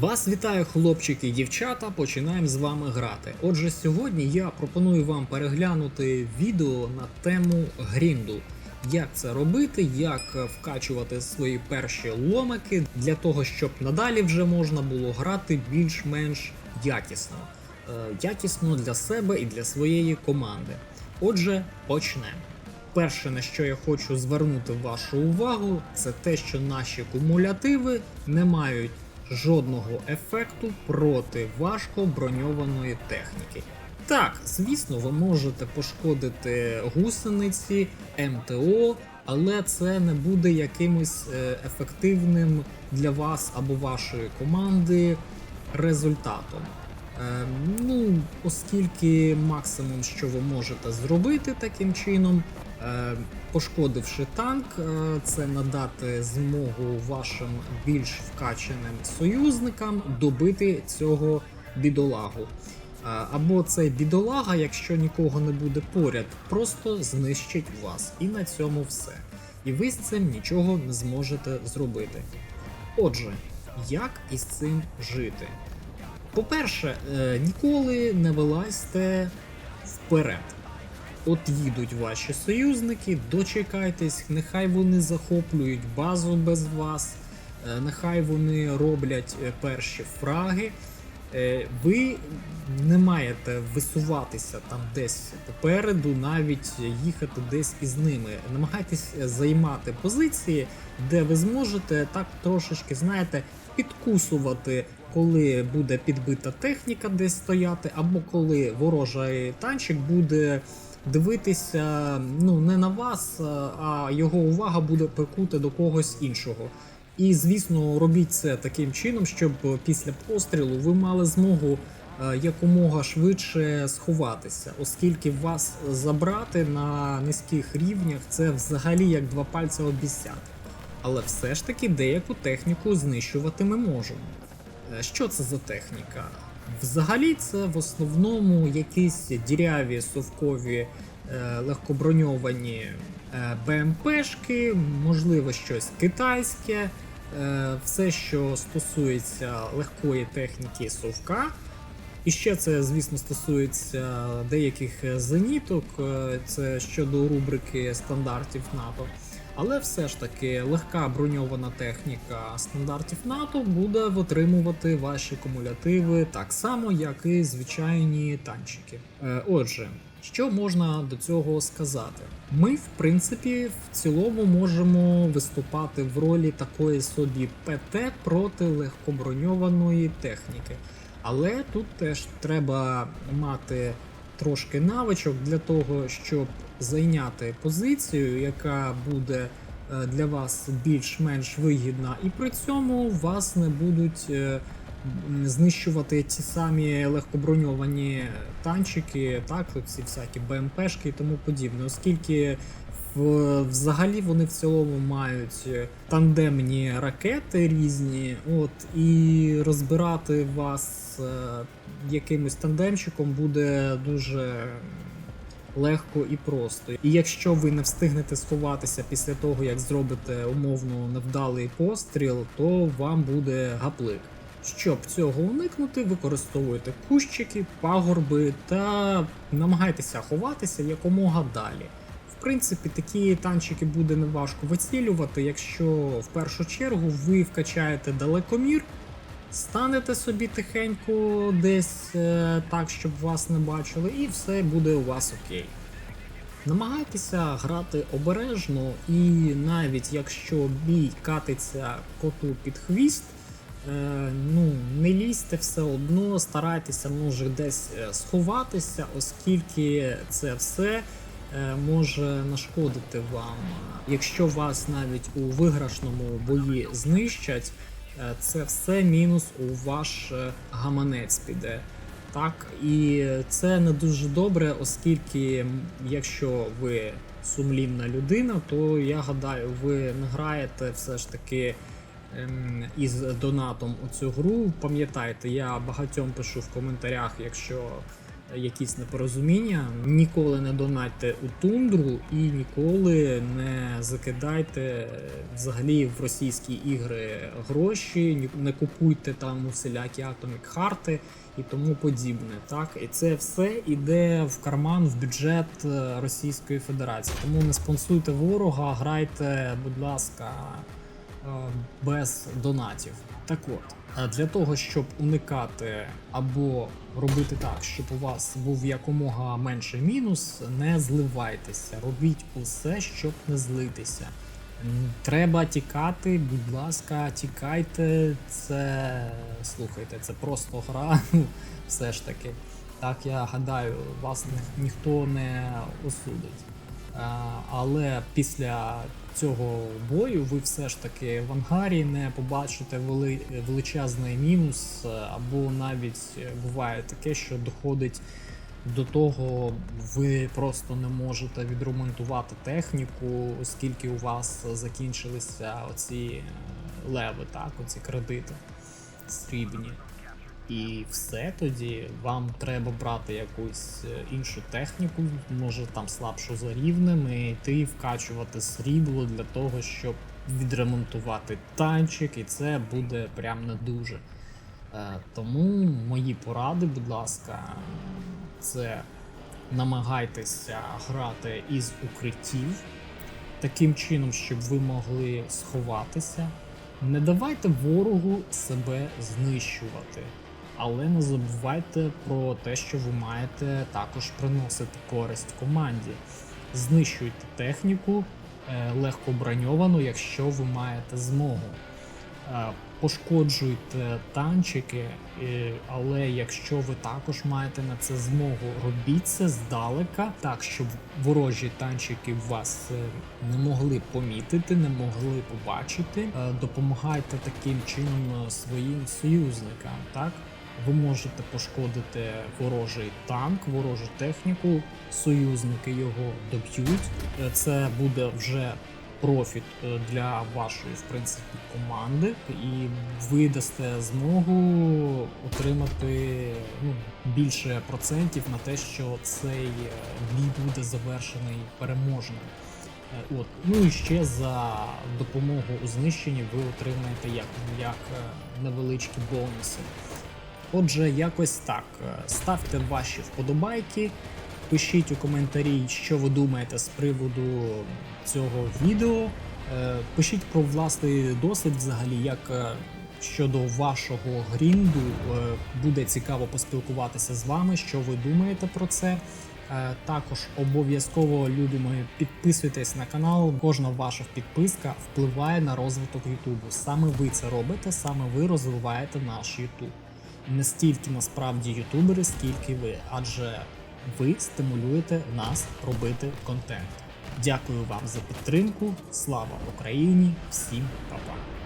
Вас вітаю, хлопчики і дівчата. Починаємо з вами грати. Отже, сьогодні я пропоную вам переглянути відео на тему грінду. Як це робити, як вкачувати свої перші ломики для того, щоб надалі вже можна було грати більш-менш якісно. Е, якісно для себе і для своєї команди. Отже, почнемо. Перше, на що я хочу звернути вашу увагу, це те, що наші кумулятиви не мають жодного ефекту проти важко броньованої техніки. Так, звісно, ви можете пошкодити гусениці, МТО, але це не буде якимось е, ефективним для вас або вашої команди результатом. Е, ну, оскільки максимум, що ви можете зробити таким чином, пошкодивши танк, е, це надати змогу вашим більш вкачаним союзникам добити цього бідолагу. Е, Або цей бідолага, якщо нікого не буде поряд, просто знищить вас. І на цьому все. І ви з цим нічого не зможете зробити. Отже, як із цим жити? По-перше, е, ніколи не вилазьте вперед. От їдуть ваші союзники, дочекайтесь, нехай вони захоплюють базу без вас, е, нехай вони роблять е, перші фраги. Е, Ви не маєте висуватися там десь попереду, навіть їхати десь із ними. Намагайтесь займати позиції, де ви зможете так трошечки, знаєте, підкусувати, коли буде підбита техніка десь стояти, або коли ворожий танчик буде дивитися ну не на вас, а його увага буде прикута до когось іншого. І звісно, робіть це таким чином, щоб після пострілу ви мали змогу е, якомога швидше сховатися, оскільки вас забрати на низьких рівнях це взагалі як два пальця обіцяти. Але все ж таки деяку техніку знищувати ми можемо. Е, Що це за техніка? Взагалі, це в основному якісь діряві совкові е, легкоброньовані е, БМПшки, можливо, щось китайське, е, все, що стосується легкої техніки совка. І ще це, звісно, стосується деяких зеніток, це щодо рубрики стандартів НАТО. Але все ж таки легка броньована техніка стандартів НАТО буде витримувати ваші кумулятиви так само, як і звичайні танчики. Е, Отже, що можна до цього сказати? Ми, в принципі, в цілому можемо виступати в ролі такої собі ПТ проти легкоброньованої техніки. Але тут теж треба мати трошки навичок для того, щоб зайняти позицію, яка буде е, для вас більш-менш вигідна, і при цьому вас не будуть е, знищувати ті самі легкоброньовані танчики, так, ці всякі БМПшки і тому подібне, оскільки взагалі вони в цілому мають е, тандемні ракети різні, от, і розбирати вас е, якимось тандемчиком буде дуже легко і просто. І якщо ви не встигнете сховатися після того, як зробите умовно невдалий постріл, то вам буде гаплик. Щоб цього уникнути, використовуйте кущики, пагорби та намагайтеся ховатися якомога далі. В принципі, такі танчики буде неважко вицілювати, якщо в першу чергу ви вкачаєте далекомір, станете собі тихенько десь е, так, щоб вас не бачили, і все буде у вас окей. Намагайтеся грати обережно, і навіть якщо бій катиться коту під хвіст, е, ну не лізьте все одно, старайтеся може десь е, сховатися, оскільки це все е, може нашкодити вам. Якщо вас навіть у виграшному бої знищать, це все мінус у ваш е, гаманець піде. Так, і це не дуже добре, оскільки якщо ви сумлінна людина, то я гадаю, ви не граєте все ж таки ем, із донатом у цю гру. Пам'ятайте, я багатьом пишу в коментарях, якщо якісь непорозуміння, ніколи не донатьте у тундру і ніколи не закидайте взагалі в російські ігри гроші, не купуйте там усілякі Atomic Heart і тому подібне. Так, і це все іде в карман в бюджет е, Російської Федерації. Тому не спонсуйте ворога, грайте, будь ласка, без донатів. Так от, е, для того, щоб уникати або робити так, щоб у вас був якомога менший мінус, не зливайтеся, робіть усе, щоб не злитися. Треба тікати, будь ласка, тікайте. Це слухайте, це просто гра. Все ж таки. Так я гадаю, вас ні- ніхто не осудить. А, але після цього бою ви все ж таки в ангарі не побачите величезний мінус, е, або навіть е, буває таке, що доходить до того, ви просто не можете відремонтувати техніку, оскільки у вас закінчилися оці е, леви, так, оці кредити срібні. І все тоді вам треба брати якусь е, іншу техніку, може там слабшу за рівнем, і йти вкачувати срібло для того, щоб відремонтувати танчик, і це буде прям не дуже. Е, Тому мої поради, будь ласка, це намагайтеся грати із укриттів, таким чином, щоб ви могли сховатися. Не давайте ворогу себе знищувати, але не забувайте про те, що ви маєте також приносити користь команді. Знищуйте техніку е, легко броньовану, якщо ви маєте змогу. Е, Пошкоджуйте танчики, е, але якщо ви також маєте на це змогу, робіть це здалека, так щоб ворожі танчики вас не могли помітити, не могли побачити. Допомагайте таким чином своїм союзникам. Так ви можете пошкодити ворожий танк, ворожу техніку, союзники його доб'ють. Е, Це буде вже профіт е, для вашої, в принципі, команди, і ви дасте змогу отримати ну, більше процентів на те, що цей е, бій буде завершений переможним. От. Ну і ще за допомогу у знищенні ви отримаєте як, як невеличкі бонуси. Отже, якось так. Е, Ставте ваші вподобайки, пишіть у коментарі, що ви думаєте з приводу цього відео. Е, Пишіть про власний досвід, взагалі, як е, щодо вашого грінду. Буде цікаво поспілкуватися з вами, що ви думаєте про це. Також обов'язково любі мої підписуйтесь на канал. Кожна ваша підписка впливає на розвиток Ютубу. Саме ви це робите, саме ви розвиваєте наш Ютуб. Не стільки насправді ютубери, скільки ви, адже ви стимулюєте нас робити контент. Дякую вам за підтримку. Слава Україні! Всім па-па!